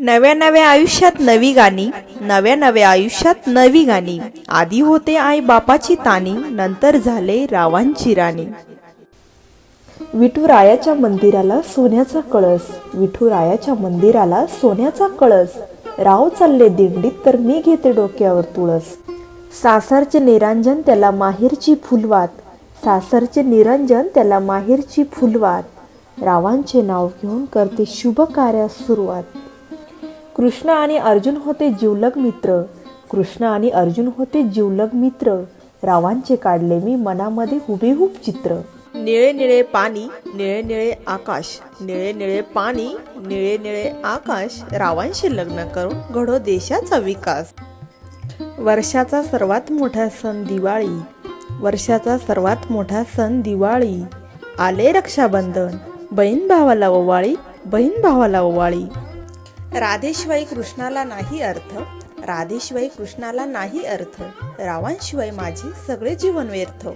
नव्या नव्या आयुष्यात नवी गाणी नव्या नव्या आयुष्यात नवी गाणी. आधी होते आई बापाची तानी नंतर झाले रावांची राणी. विठुरायाच्या मंदिराला सोन्याचा कळस विठुरायाच्या मंदिराला सोन्याचा कळस. राव चालले दिंडीत तर मी घेते डोक्यावर तुळस. सासरचे निरंजन त्याला माहेरची फुलवात. सासरचे निरंजन त्याला माहेरची फुलवात. रावांचे नाव घेऊन करते शुभ कार्यास सुरुवात. कृष्ण आणि अर्जुन होते जिवलग मित्र. कृष्ण आणि अर्जुन होते जिवलग मित्र. रावांचे काढले मी मनामध्ये हुबेहूब चित्र. निळे निळे पाणी निळे निळे आकाश निळे निळे पाणी निळे निळे आकाश रावांशी लग्न करून घडो देशाचा विकास. वर्षाचा सर्वात मोठा सण दिवाळी. वर्षाचा सर्वात मोठा सण दिवाळी. आले रक्षाबंधन. बहीण भावाला ओवाळी बहीण भावाला ओवाळी. राधेशिवाय कृष्णाला नाही अर्थ राधेशिवाय कृष्णाला नाही अर्थ रावांशिवाय माझे सगळे जीवन व्यर्थ.